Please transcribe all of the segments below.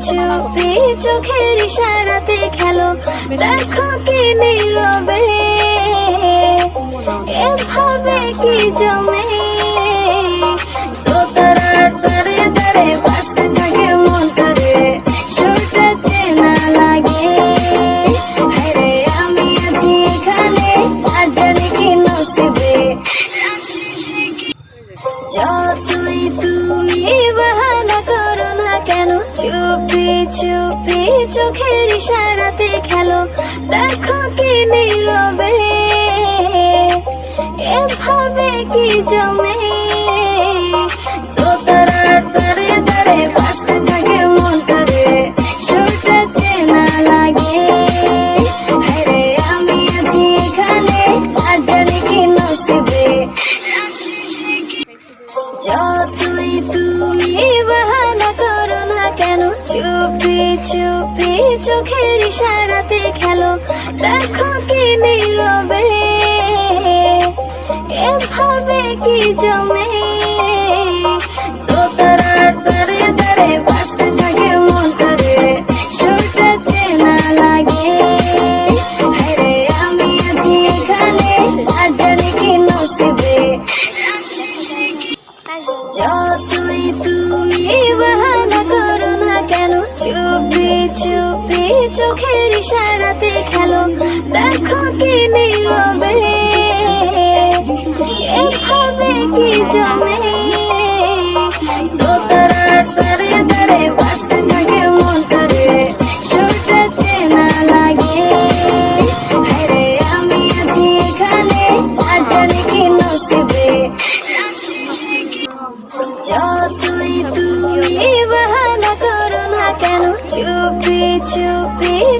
চুপি চোখের ইশারাতে খেলো। দেখো কি নীরবে। এভাবে কি জমে? চোখের ইশারাতে খেলো। দেখো কি নীরবে এভাবে কি জমে চুপি চোখের ইশারাতে খেলো। দেখো কি নীরবে এভাবে কি জমে চুপি চোখের ইশারাতে খেলো। দেখো কি নীরবে। এভাবে কি জমে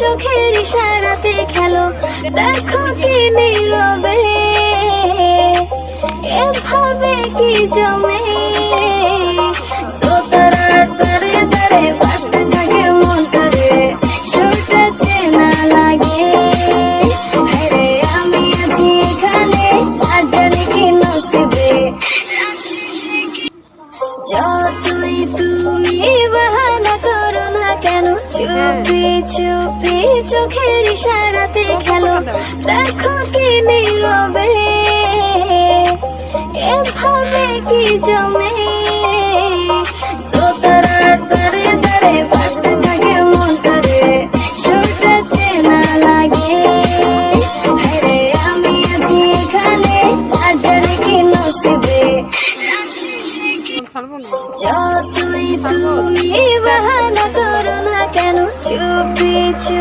চোখের ইশারাতে খেলো দেখো কি নীরবে। এভাবে কি জমে চোখের ইশারাতে খেলো দেখো কি নীরবে। এভাবে কি জমে?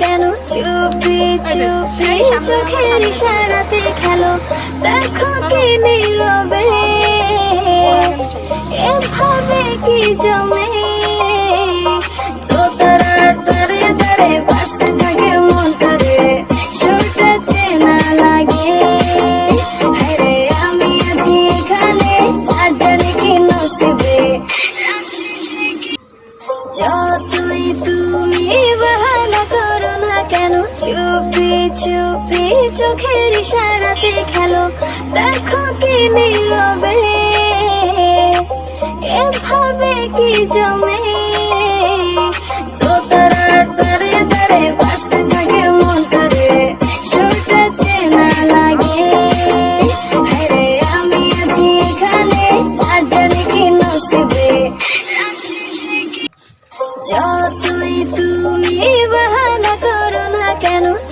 কেন? চুপি চুপি চোখের ইশারাতে খেলো। দেখো কে নীরবে। এভাবে কি জমে নীরবে। এভাবে কি জমে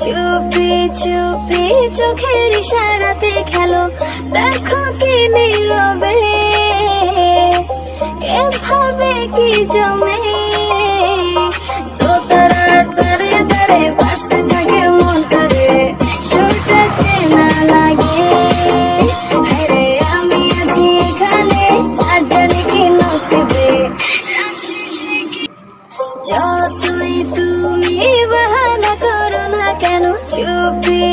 চুপি চুপি চোখের ইশারাতে খেলো। দেখো কি নীরবে এভাবে কি জমে?